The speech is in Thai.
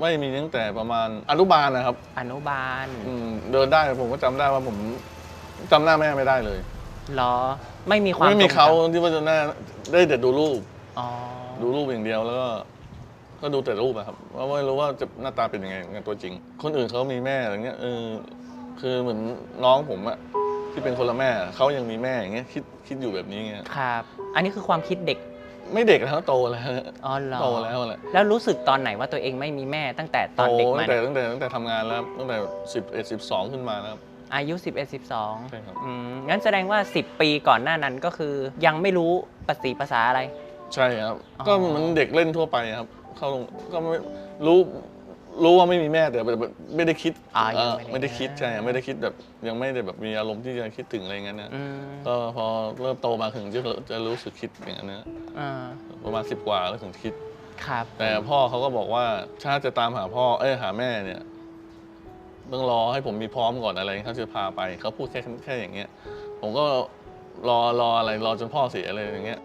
ไม่มีตั้งแต่ประมาณอนุบาลนะครับ อนุบาลอืมเดินได้ผมก็จำได้ว่าผมจำหน้าแม่ไม่ได้เลย เหรอ ไม่มีความไม่มีทรงจำเขาที่ว่าจะหน้าได้แต่ดูรูปอ๋อดูรูปอย่างเดียวแล้วก็ ก็ดูแต่รูปอะครับว่าไม่รู้ว่าจะหน้าตาเป็นยังไงเหมือนกันตัวจริง คนอื่นเขามีแม่อะไรเงี้ยเออคือเหมือนน้องผมอะที่เป็นคนละแม่เขายังมีแม่อย่างเงี้ยคิดคิดอยู่แบบนี้เงี้ยครับ อันนี้คือความคิดเด็ก ไม่เด็กแล้วโตแล้วอ๋อเหรอโตแล้วแหละแล้วรู้สึกตอนไหนว่าตัวเองไม่มีแม่ตั้งแต่ตโตอนเด็กตั้มางแต่ตั้งแต่ตั้งแต่ทำงานแล้วตั้งแต่สิบเอ็ดสิบสองขึ้นมาแล้วครับ อายุ 11 12ใช่ครับอืมงั้นแสดงว่า 10 ปีก่อนหน้านั้นก็คือ ยังไม่รู้ภาษีภาษาอะไร ใช่ครับ อ๋อ ก็เหมันเด็กเล่นทั่วไปครับ เข้าโรงก็ไม่รู้ รู้ว่าไม่มีแม่แต่แบบไม่ได้คิดอ่าเอ่ยังอไม่ได้ไม่ได้คิดใช่ไม่ได้คิดแบบยังไม่ได้แบบมีอารมณ์ที่จะคิดถึงอะไรเงี้ยนะอืมก็พอเริ่มโตมาถึงจะจะรู้สึกคิดอย่างนั้นนะอ่าประมาณสิบกว่าแล้วถึงคิด ครับ แต่พ่อเขาก็บอกว่าถ้าจะตามหาพ่อเอ้ยหาแม่เนี่ยต้องรอให้ผมมีพร้อมก่อนอะไรเขาจะพาไปเขาพูดแค่แค่อย่างเงี้ย ผมก็รอรออะไรรอจนพ่อเสียอะไรอย่างเงี้ย